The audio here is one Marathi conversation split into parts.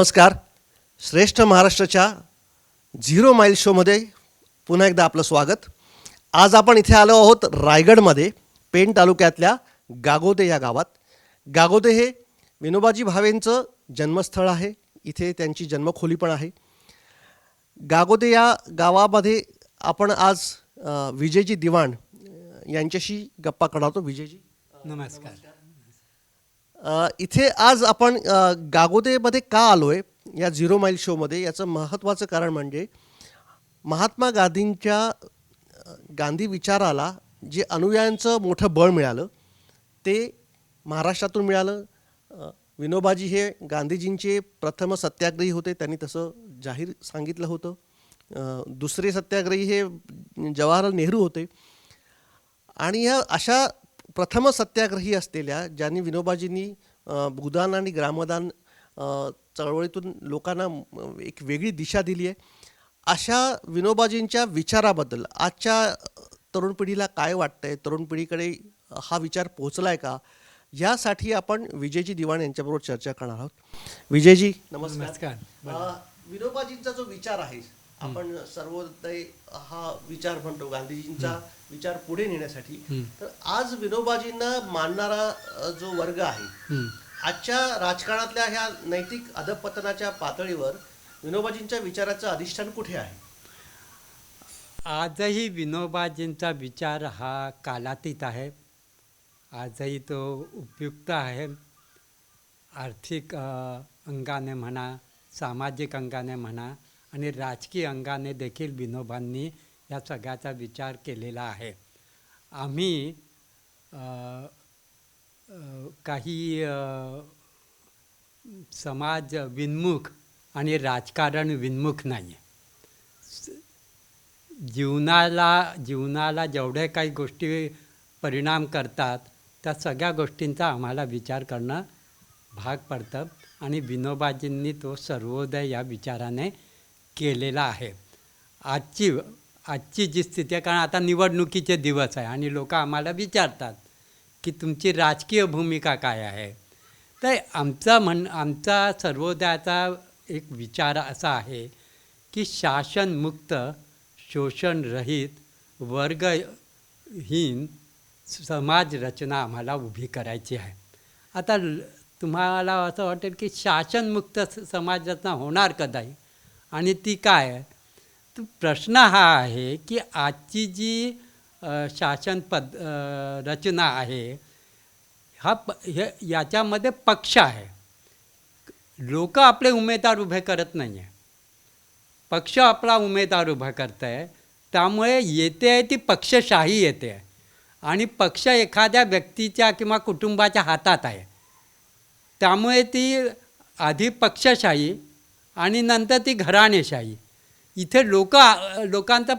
नमस्कार. श्रेष्ठ महाराष्ट्राच्या झिरो माईल शोमध्ये पुन्हा एकदा आपलं स्वागत. आज आपण इथे आलो आहोत रायगडमध्ये पेण तालुक्यातल्या गागोदे या गावात. गागोदे हे विनोबाजी भावेंचं जन्मस्थळ आहे. इथे त्यांची जन्मखोली पण आहे. गागोदे या गावामध्ये आपण आज विजयजी दिवाण यांच्याशी गप्पा काढतो विजयजी. नमस्कार. इथे आज आपण गागोदेमध्ये का आलोय या झिरो माईल शोमध्ये याचं महत्त्वाचं कारण म्हणजे महात्मा गांधींच्या गांधी विचाराला जे अनुयायांचं मोठं बळ मिळालं ते महाराष्ट्रातून मिळालं. विनोबाजी हे गांधीजींचे प्रथम सत्याग्रही होते त्यांनी तसं जाहीर सांगितलं होतं. दुसरे सत्याग्रही हे जवाहरलाल नेहरू होते. आणि या अशा प्रथम सत्याग्रही असलेल्या ज्यांनी विनोबाजींनी भूदान आणि ग्रामदान चळवळीतून लोकांना एक वेगळी दिशा दिली आहे. अशा विनोबाजींच्या विचाराबद्दल आजच्या तरुण पिढीला काय वाटतंय? तरुण पिढीकडे हा विचार पोहोचला आहे का? यासाठी आपण विजयजी दिवाण यांच्याबरोबर चर्चा करणार आहोत. विजयजी नमस्कार. विनोबाजींचा जो विचार आहे आपण सर्वोदय हा विचार म्हणतो गांधीजींचा विचार पुढे नेण्यासाठी. तर आज विनोबाजींना मानणारा जो वर्ग आहे. आजच्या राजकारणातल्या ह्या नैतिक अधपतनाच्या पातळीवर विनोबाजींच्या विचाराचं अधिष्ठान कुठे आहे? आजही विनोबाजींचा विचार हा कालातीत आहे. आजही तो उपयुक्त आहे. आर्थिक अंगाने म्हणा सामाजिक अंगाने म्हणा आणि राजकीय अंगाने देखील विनोबांनी या सगळ्याचा विचार केलेला आहे. आम्ही काही समाज विन्मुख आणि राजकारण विन्मुख नाही आहे जीवनाला जीवनाला जेवढ्या काही गोष्टी परिणाम करतात त्या सगळ्या गोष्टींचा आम्हाला विचार करणं भाग पडतं आणि विनोबाजींनी तो सर्वोदय या विचाराने केलेला आहे. आजची आजची जी स्थिती आहे कारण आता निवडणुकीचे दिवस आहे आणि लोक आम्हाला विचारतात की तुमची राजकीय भूमिका काय आहे? तर आमचा म्हण आमचा सर्वोदयाचा एक विचार असा आहे की शासनमुक्त शोषणरहित वर्गहीन समाज रचना आम्हाला उभी करायची आहे. आता तुम्हाला असं वाटेल की शासनमुक्त स- समाज रचना होणार कदाही आणि ती काय आहे? तर प्रश्न हा आहे की आजची जी शासन पद रचना आहे हा प हे याच्यामध्ये पक्ष आहे. लोक आपले उमेदवार उभे करत नाही आहे पक्ष आपला उमेदवार उभा करत आहे त्यामुळे येते आहे ती पक्षशाही येते आहे. आणि पक्ष एखाद्या व्यक्तीच्या किंवा कुटुंबाच्या हातात आहे. त्यामुळे ती आधी पक्षशाही आणि नंतर ती घराणेशाही. इथे लोक लोकांचा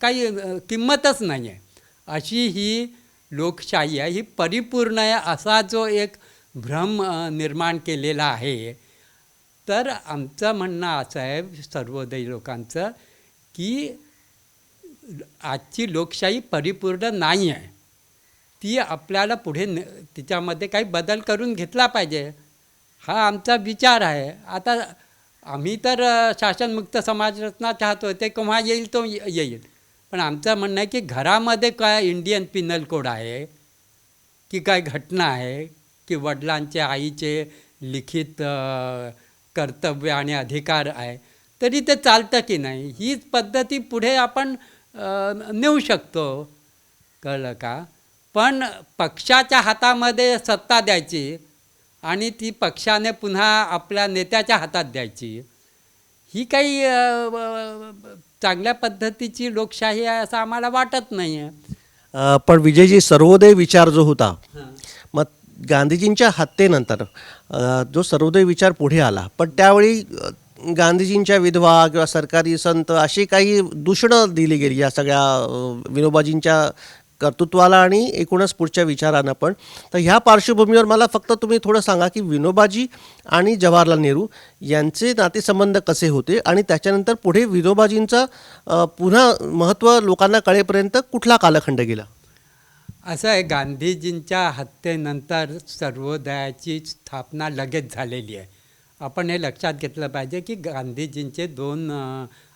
काही किंमतच नाही आहे अशी ही लोकशाही आहे. ही परिपूर्ण आहे असा जो एक भ्रम निर्माण केलेला आहे. तर आमचं म्हणणं असं आहे सर्वोदयी लोकांचं की आजची लोकशाही परिपूर्ण नाही आहे ती आपल्याला पुढे न तिच्यामध्ये काही बदल करून घेतला पाहिजे. हा आमचा विचार आहे. आता आम्ही तर शासनमुक्त समाजरचना चाहतो ते केव्हा येईल तो ये- येईल. पण आमचं म्हणणं आहे की घरामध्ये काय इंडियन पिनल कोड आहे की काय घटना आहे की वडिलांचे आईचे लिखित कर्तव्य आणि अधिकार आहे तरी ते चालतं की नाही? हीच पद्धती पुढे आपण नेऊ शकतो. कळलं का? पण पक्षाच्या हातामध्ये सत्ता द्यायची आणि ती पक्षाने पुन्हा आपल्या नेत्याच्या हातात द्यायची. ही काही चांगल्या पद्धतीची लोकशाही आहे असं आम्हाला वाटत नाही आहे पण विजयजी सर्वोदय विचार जो होता मग गांधीजींच्या हत्येनंतर जो सर्वोदय विचार पुढे आला पण त्यावेळी गांधीजींच्या विधवा किंवा सरकारी संत अशी काही दूषणं दिली गेली या सगळ्या विनोबाजींच्या कर्तृत्वाला आणि एकूणच पुढच्या विचारांना पण. तर ह्या पार्श्वभूमीवर मला फक्त तुम्ही थोडं सांगा की विनोबाजी आणि जवाहरलाल नेहरू यांचे नातेसंबंध कसे होते आणि त्याच्यानंतर पुढे विनोबाजींचं पुन्हा महत्त्व लोकांना कळेपर्यंत कुठला कालखंड गेला? असं आहे गांधीजींच्या हत्येनंतर सर्वोदयाची स्थापना लगेच झालेली आहे. आपण हे लक्षात घेतलं पाहिजे की गांधीजींचे दोन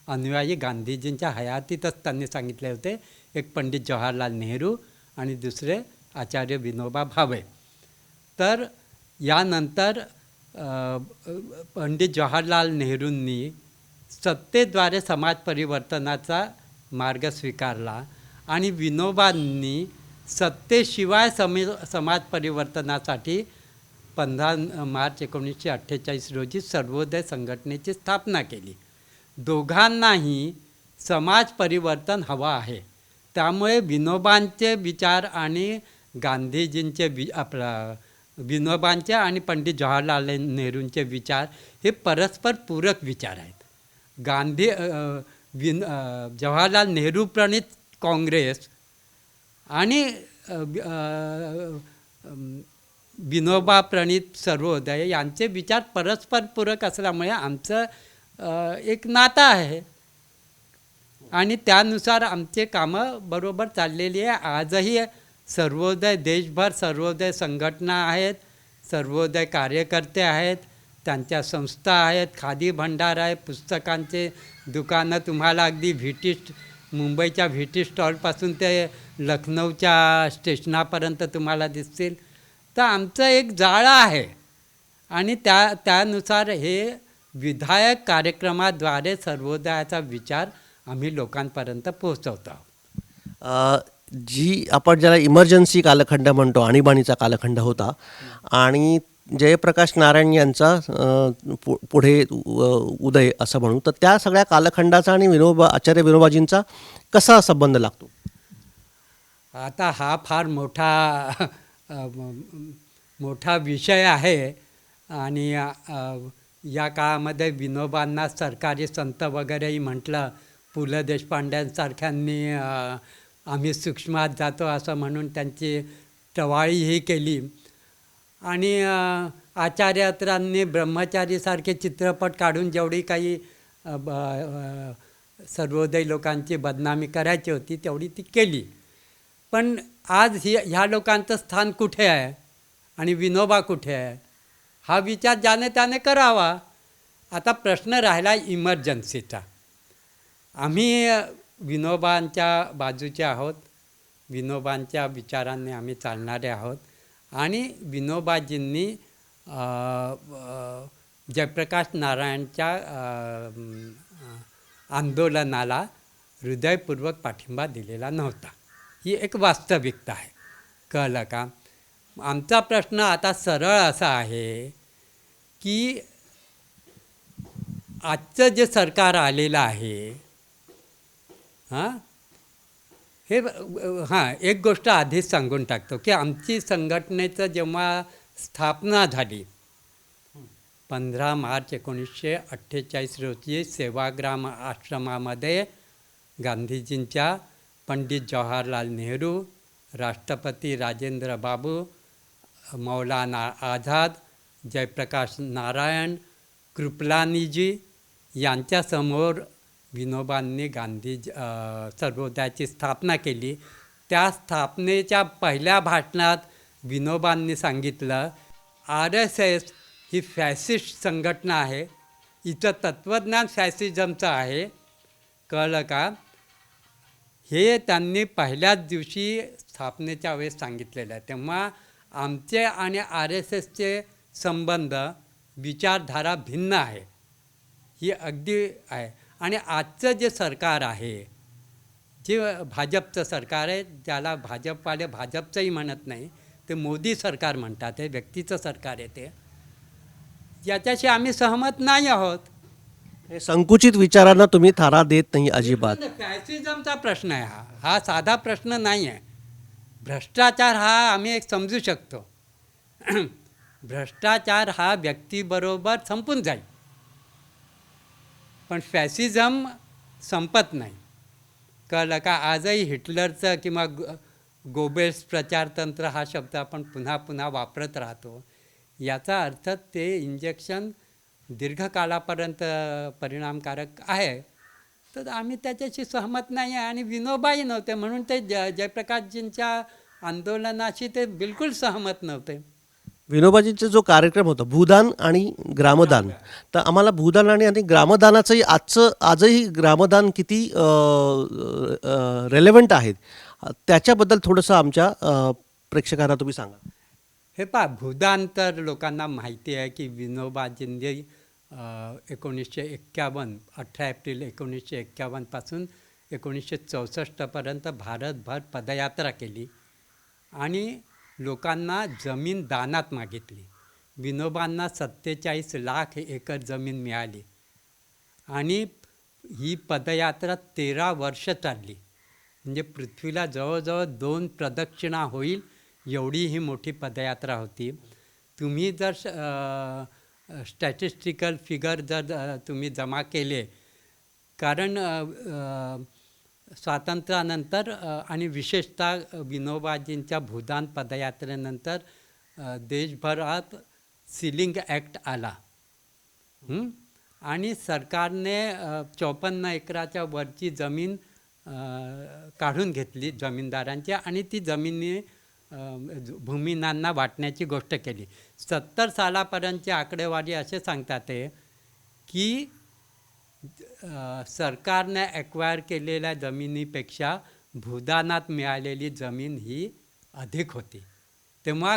अनुयायी गांधीजींच्या हयातीतच त्यांनी सांगितले होते एक पंडित जवाहरलाल नेहरू आणि दुसरे आचार्य विनोबा भावे. तर यानंतर पंडित जवाहरलाल नेहरूंनी सत्तेद्वारे समाज परिवर्तनाचा मार्ग स्वीकारला आणि विनोबांनी सत्तेशिवाय समी समाज परिवर्तनासाठी पंधरा मार्च एकोणीसशे अठ्ठेचाळीस रोजी सर्वोदय संघटनेची स्थापना केली. दोघांनाही समाज परिवर्तन हवं आहे. त्यामुळे विनोबांचे विचार आणि गांधीजींचे वि आपला विनोबांचे आणि पंडित जवाहरलाल नेहरूंचे विचार हे परस्पर पूरक विचार आहेत. गांधी विन जवाहरलाल नेहरू प्रणित काँग्रेस आणि विनोबा प्रणित सर्वोदय यांचे विचार परस्पर पूरक असल्यामुळे आमचं एक नातं आहे. आणि त्यानुसार आमचे कामं बरोबर चाललेली आहे. आजही सर्वोदय देशभर सर्वोदय संघटना आहेत सर्वोदय कार्यकर्ते आहेत त्यांच्या संस्था आहेत खादी भंडार आहे पुस्तकांचे दुकानं तुम्हाला अगदी व्हिटिस्ट मुंबईच्या व्हिटी स्टॉलपासून ते लखनौच्या स्टेशनापर्यंत तुम्हाला दिसतील. तर आमचं एक जाळं आहे. आणि त्या त्यानुसार हे विधायक कार्यक्रमाद्वारे सर्वोदयाचा विचार आम्ही लोकांपर्यंत पोहोचवतो आहोत. जी आपण ज्याला इमर्जन्सी कालखंड म्हणतो आणीबाणीचा कालखंड होता आणि जयप्रकाश नारायण यांचा पु पुढे उदय असं म्हणू तर त्या सगळ्या कालखंडाचा आणि विनोबा आचार्य विनोबाजींचा कसा संबंध लागतो? आता हा फार मोठा मोठा विषय आहे आणि या काळामध्ये विनोबांना सरकारी संत वगैरेही म्हटलं पु ल देशपांड्यांसारख्यांनी आम्ही सूक्ष्मात जातो असं म्हणून त्यांची टवाळीही केली. आणि आचार्यात्रांनी ब्रह्मचारीसारखे चित्रपट काढून जेवढी काही ब- सर्वोदय लोकांची बदनामी करायची होती तेवढी ती केली. पण आज ही ह्या लोकांचं स्थान कुठे आहे? आणि विनोबा कुठे आहे? हा विचार ज्याने त्याने करावा. आता प्रश्न राहिला इमर्जन्सीचा. आम्ही विनोबांच्या बाजूचे आहोत. विनोबांच्या विचारांनी आम्ही चालणारे आहोत. आणि विनोबाजींनी जयप्रकाश नारायणच्या आंदोलनाला हृदयपूर्वक पाठिंबा दिलेला नव्हता. ही एक वास्तविकता आहे. कळलं का? आमचा प्रश्न आता सरळ असा आहे की आजचं जे सरकार आलेलं आहे हां? हे हां एक गोष्ट आधीच सांगून टाकतो की आमची संघटनेचं जेव्हा स्थापना झाली पंधरा मार्च एकोणीसशे अठ्ठेचाळीस रोजी सेवाग्राम आश्रमामध्ये गांधीजींच्या पंडित जवाहरलाल नेहरू राष्ट्रपती राजेंद्र बाबू मौलाना आझाद जयप्रकाश नारायण कृपलानीजी यांच्यासमोर विनोबांनी गांधी सर्वोदयाची स्थापना केली. त्या स्थापनेच्या पहिल्या भाषणात विनोबांनी सांगितलं आर एस एस ही फॅसिस्ट संघटना आहे. इथं तत्त्वज्ञान फॅसिझमचं आहे. कळलं का? हे त्यांनी पहिल्याच दिवशी स्थापनेच्या वेळेस सांगितलेलं आहे. तेव्हा आमचे आणि आर एस एसचे संबंध विचारधारा भिन्न आहे. ही अगदी आहे. आणि आजचं जे सरकार आहे जे भाजपचं सरकार आहे ज्याला भाजपवाले भाजपचंही म्हणत नाही ते मोदी सरकार म्हणतात हे व्यक्तीचं सरकार आहे ते. याच्याशी आम्ही सहमत नाही आहोत. हे संकुचित विचारांना तुम्ही थारा देत नाही अजिबात. फॅसिझमचा प्रश्न आहे हा. हा साधा प्रश्न नाही आहे. भ्रष्टाचार हा आम्ही एक समजू शकतो. भ्रष्टाचार हा व्यक्तीबरोबर संपून जाईल. पण फॅसिझम संपत नाही. कळलं का? आजही हिटलरचं किंवा गोबेल्स प्रचारतंत्र हा शब्द आपण पुन्हा पुन्हा वापरत राहतो. याचा अर्थ ते इंजेक्शन दीर्घकालापर्यंत परिणामकारक आहे. तर आम्ही त्याच्याशी सहमत नाही आहे आणि विनोबाही नव्हते. म्हणून ते ज जयप्रकाशजींच्या आंदोलनाशी ते बिलकुल सहमत नव्हते. विनोबाजींचा जो कार्यक्रम होता भूदान आणि ग्रामदान तर आम्हाला भूदान आणि आणि ग्रामदानाचंही आजचं आजही ग्रामदान किती रेलेवंट आहेत त्याच्याबद्दल थोडंसं आमच्या प्रेक्षकांना तुम्ही सांगा. हे पहा भूदान तर लोकांना माहिती आहे की विनोबाजींनी एकोणीसशे एक्क्यावन्न अठरा एप्रिल एकोणीसशे एक्क्यावन्नपासून एकोणीसशे चौसष्टपर्यंत भारतभर पदयात्रा केली. आणि लोकांना जमीन दानात मागितली. विनोबांना सत्तेचाळीस लाख एकर जमीन मिळाली. आणि ही पदयात्रा तेरा वर्ष चालली. म्हणजे पृथ्वीला जवळजवळ दोन प्रदक्षिणा होईल एवढी ही मोठी पदयात्रा होती. तुम्ही जर स्टॅटिस्टिकल फिगर जर तुम्ही जमा केले कारण स्वातंत्र्यानंतर आणि विशेषतः विनोबाजींच्या भूदान पदयात्रेनंतर देशभरात सिलिंग ॲक्ट आला. आणि सरकारने चौपन्न एकराच्या वरची जमीन काढून घेतली जमीनदारांची आणि ती जमिनी भूमिनांना वाटण्याची गोष्ट केली. सत्तर सालापर्यंतची आकडेवारी असे सांगतात आहे की सरकारने ॲक्वायर केलेल्या जमिनीपेक्षा भूदानात मिळालेली जमीन ही अधिक होती. तेव्हा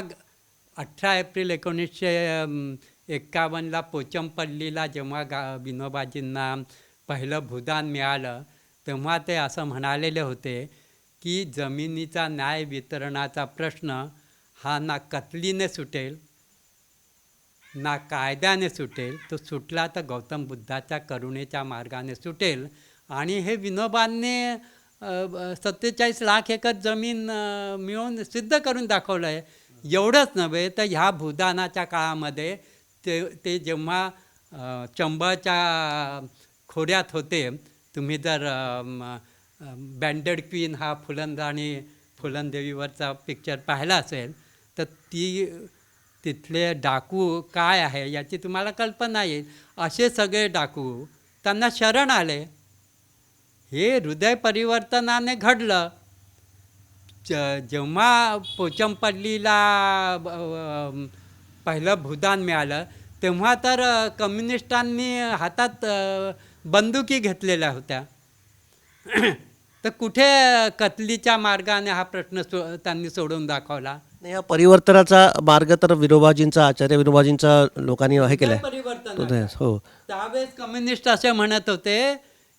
अठरा एप्रिल एकोणीसशे एक्कावन्नला पोचमपल्लीला जेव्हा गा विनोबाजींना पहिलं भूदान मिळालं तेव्हा ते असं म्हणालेले होते की जमिनीचा न्याय वितरणाचा प्रश्न हा ना कतलीने सुटेल ना कायद्याने सुटेल तो सुटला तर गौतम बुद्धाच्या करुणेच्या मार्गाने सुटेल. आणि हे विनोबांनी सत्तेचाळीस लाख एकर जमीन मिळून मिळवून सिद्ध करून दाखवलं आहे एवढंच नव्हे तर ह्या भूदानाच्या काळामध्ये ते ते जेव्हा चंबळच्या खोऱ्यात होते तुम्ही जर बँडेड क्वीन हा फुलंदाणी फुलंदेवीवरचा पिक्चर पाहिला असेल तर ती तिथले डाकू काय आहे याची तुम्हाला कल्पना येईल. असे सगळे डाकू त्यांना शरण आले. हे हृदय परिवर्तनाने घडलं. ज जेव्हा पोचमपल्लीला पहिलं भूदान मिळालं तेव्हा तर कम्युनिस्टांनी हातात बंदुकी घेतलेल्या होत्या. तर कुठे कतलीच्या मार्गाने हा प्रश्न सो त्यांनी सोडून दाखवला? आणि या परिवर्तनाचा मार्ग तर विनोबाजींचा आचार्य विनोबाजींचा लोकांनी हे केलाय. परिवर्तन हो. त्यावेळेस कम्युनिस्ट असे म्हणत होते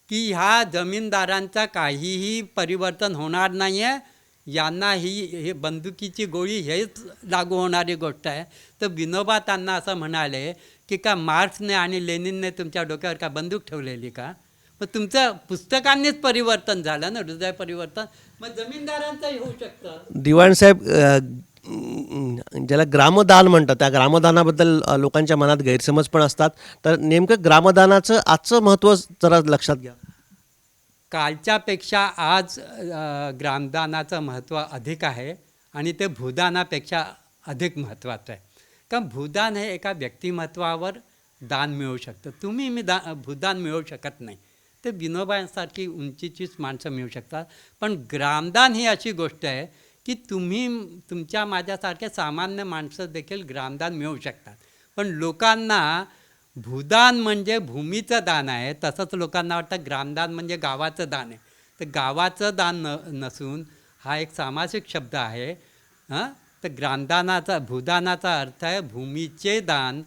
की ह्या जमीनदारांचा काहीही परिवर्तन होणार नाही आहे यांना ही हे बंदुकीची गोळी हेच लागू होणारी गोष्ट आहे. तर विनोबा त्यांना असं म्हणाले की का मार्क्सने आणि लेनिनने तुमच्या डोक्यावर का बंदूक ठेवलेली का? मग तुमचं पुस्तकांनीच परिवर्तन झालं ना हृदय परिवर्तन? मग जमीनदारांचंही होऊ शकतं. दिवाण साहेब अ, अं, ज्याला ग्रामदान म्हणतात त्या ग्रामदानाबद्दल लोकांच्या मनात गैरसमज पण असतात. तर नेमकं ग्रामदानाचं आजचं महत्त्व जरा लक्षात घ्या. कालच्यापेक्षा आज ग्रामदानाचं महत्त्व अधिक आहे आणि ते भूदानापेक्षा अधिक महत्त्वाचं आहे. कारण भूदान हे एका व्यक्तिमत्वावर दान मिळू शकतं. तुम्ही मी दा भूदान मिळवू शकत नाही. ते विनोबांसारखी उंचीचीच माणसं मिळू शकतात. पण ग्रामदान ही अशी गोष्ट आहे की तुम्ही तुमच्या माझ्यासारख्या सामान्य माणसं देखील ग्रामदान मिळू शकतात. पण लोकांना भूदान म्हणजे भूमीचं दान आहे तसंच लोकांना वाटतं ग्रामदान म्हणजे गावाचं दान आहे. तर गावाचं दान न नसून हा एक सामासिक शब्द आहे हां? तर ग्रामदानाचा भूदानाचा अर्थ आहे भूमीचे दान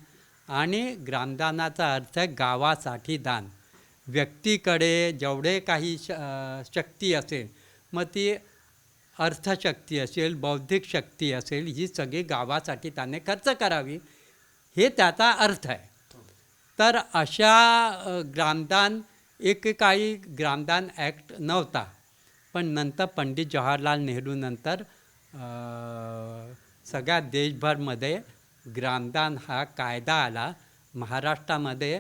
आणि ग्रामदानाचा अर्थ आहे गावासाठी दान. व्यक्तीकडे जेवढे काही श शक्ती असेल मग ती अर्थशक्ती असेल बौद्धिक शक्ती असेल ही सगळी गावासाठी त्याने खर्च करावी. हे त्याचा अर्थ आहे. तर अशा ग्रामदान ग्रामदान एकेकाळी ग्रामदान ॲक्ट नव्हता. पण नंतर पंडित जवाहरलाल नेहरूनंतर सगळ्या देशभरमध्ये ग्रामदान हा कायदा आला. महाराष्ट्रामध्ये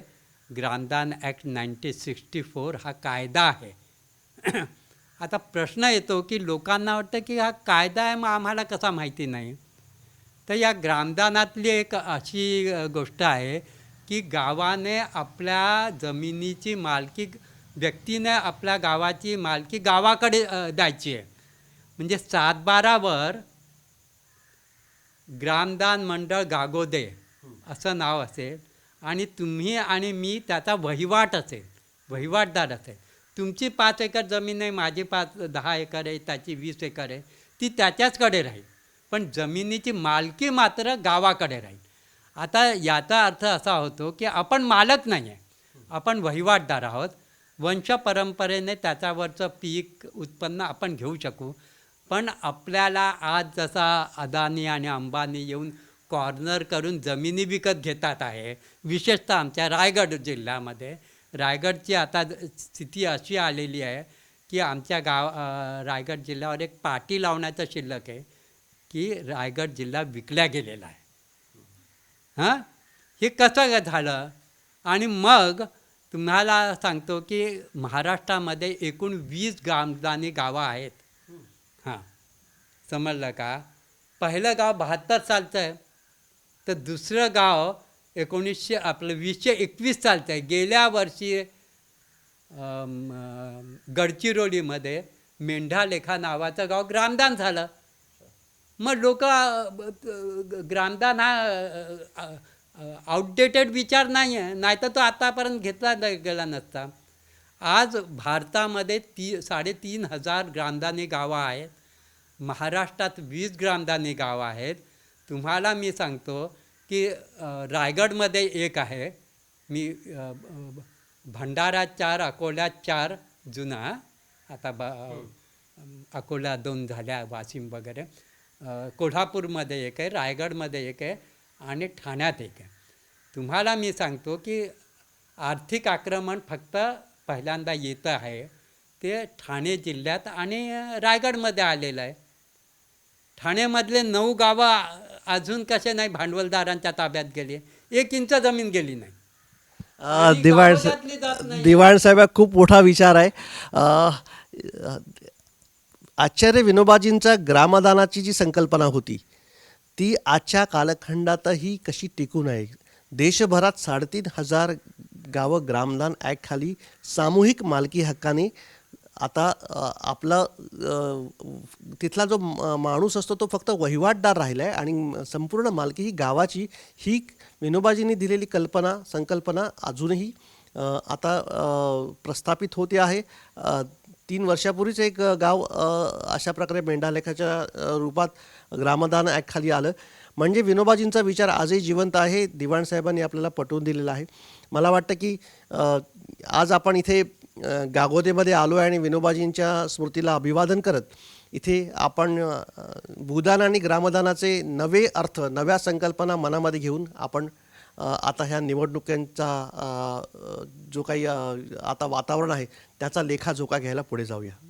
Gramdan act nineteen sixty four हा कायदा आहे. आता प्रश्न येतो की लोकांना वाटतं की हा कायदा आहे मग आम्हाला कसा माहिती नाही? तर या ग्रामदानातली एक अशी गोष्ट आहे की गावाने आपल्या जमिनीची मालकी व्यक्तीने आपल्या गावाची मालकी गावाकडे द्यायची आहे. म्हणजे सातबारावर ग्रामदान मंडळ गागोदे असं नाव असेल आणि तुम्ही आणि मी त्याचा वहिवाट असेल वहिवाटदार असेल. तुमची पाच एकर जमीन आहे माझी पाच दहा एकर आहे त्याची वीस एकर आहे ती त्याच्याचकडे राहील. पण जमिनीची मालकी मात्र गावाकडे राहील. आता याचा अर्थ असा होतो की आपण मालक नाही आहे आपण वहिवाटदार आहोत. वंशपरंपरेने त्याच्यावरचं पीक उत्पन्न आपण घेऊ शकू. पण आपल्याला आज जसा अदानी आणि अंबानी येऊन कॉर्नर करून जमिनी विकत घेतात आहे विशेषतः आमच्या रायगड जिल्ह्यामध्ये रायगडची आता स्थिती अशी आलेली आहे की आमच्या गाव रायगड जिल्ह्यावर एक पाटी लावण्याचं शिल्लक आहे की रायगड जिल्हा विकला गेलेला आहे. हां? हे कसं झालं? आणि मग तुम्हाला सांगतो की महाराष्ट्रामध्ये एकूण वीस गामदानी गावं आहेत. हां. समजलं का? पहिलं गाव बहात्तर सालचं आहे. तर दुसरं गाव एकोणीसशे आपलं वीसशे एकवीस चालतं आहे गेल्या वर्षी गडचिरोलीमध्ये मेंढालेखा नावाचं गाव ग्रामदान झालं. मग लोक ग्रामदान हा आउटडेटेड विचार नाही आहे नाही तर तो आतापर्यंत घेतला गेला नसता. आज भारतामध्ये ती साडेतीन हजार ग्रामदानी गावं आहेत. महाराष्ट्रात वीस ग्रामदानी गावं आहेत. तुम्हाला मी सांगतो की रायगडमध्ये एक आहे. मी भंडारा चार अकोल्यात चार जुना. आता ब अकोला दोन झाल्या वाशिम वगैरे. कोल्हापूरमध्ये एक आहे रायगडमध्ये एक आहे आणि ठाण्यात एक आहे. तुम्हाला मी सांगतो की आर्थिक आक्रमण फक्त पहिल्यांदा येतं आहे. ते ठाणे जिल्ह्यात आणि रायगडमध्ये आलेलं आहे. ठाण्यामधले नऊ गावं अजून कसे नाही भांडवलदारांच्या ताब्यात गेली? एक इंच जमीन गेली नाही. नाही. दिवाण साहेब हा खूप मोठा विचार आहे. आचार्य विनोबाजींचा ग्रामदानाची जी संकल्पना होती ती आजच्या कालखंडातही कशी टिकून आहे? देशभरात साडेतीन हजार गावं ग्रामदान ॲक्टखाली सामूहिक मालकी हक्काने आता आपला तिथला जो माणूस असतो तो फक्त वहिवाटदार राहिला आहे आणि संपूर्ण मालकी ही गावाची ही विनोबाजींनी दिलेली कल्पना संकल्पना अजूनही आता प्रस्थापित होते आहे. तीन वर्षापूर्वीच एक गाव अशा प्रकारे मेंढालेखाच्या रूपात ग्रामदान ॲक्टखाली आलं. म्हणजे विनोबाजींचा विचार आजही जिवंत आहे. दिवाणसाहेबांनी आपल्याला पटवून दिलेला आहे. मला वाटतं की आज आपण इथे गागोदेमध्ये आलो आहे आणि विनोबाजींच्या स्मृतीला अभिवादन करत इथे आपण भूदान आणि ग्रामदानाचे नवे अर्थ नव्या संकल्पना मनामध्ये घेऊन आपण आता ह्या निवडणुकांचा जो काही आता वातावरण आहे त्याचा लेखाजोखा घ्यायला पुढे जाऊया.